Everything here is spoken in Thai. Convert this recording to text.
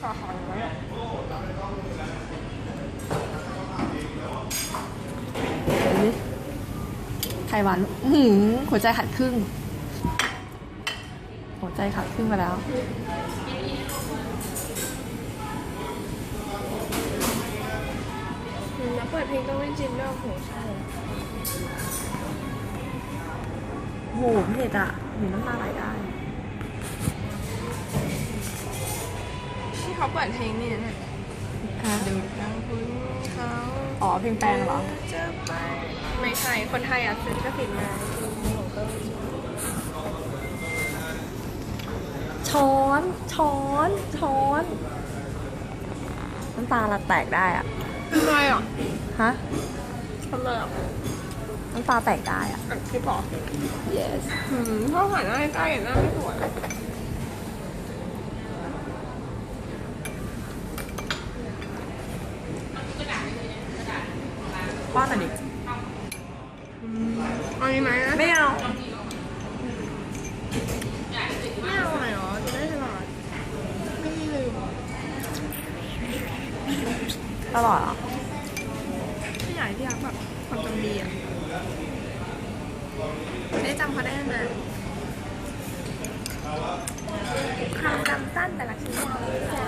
ขอขอไว้อะไข่หวานอื้อหือหัวใจขาดครึ่ง หัวใจขาดครึ่งไปแล้วอืมแล้วเปิดเพลงต้องไม่จิ้มด้วยโอ้โหใช่โหเผ็ดอะหนูน้ำตาไหลได้ เขาเปิดเพลงนี่นะฮะดูทางคุณเขาอ๋อเพลงแปลงเหรอ จะไป ไม่ใช่ คนไทยอะซื้อลิขสิทธิ์มาของเต้ยช้อน ช้อน ช้อนน้ำตาละแตกได้อะทำไมอะ ฮะทำไมอะน้ำตาแตกได้อะอัดคลิปเหรอ yes หืมพ่อหันหน้าใกล้ๆหน้าไม่สวย ป้อนหน่อยดิเอาดีไหมนะไม่เอาไม่เอาอะไรหรอจะได้ฉลาดไม่ได้ลืมตลอดเหรอพี่ใหญ่ที่รักแบบความจำดีอะไม่ได้จำเขาได้นานความจำสั้นแต่ละชิ้นยาวเลยจ้ะ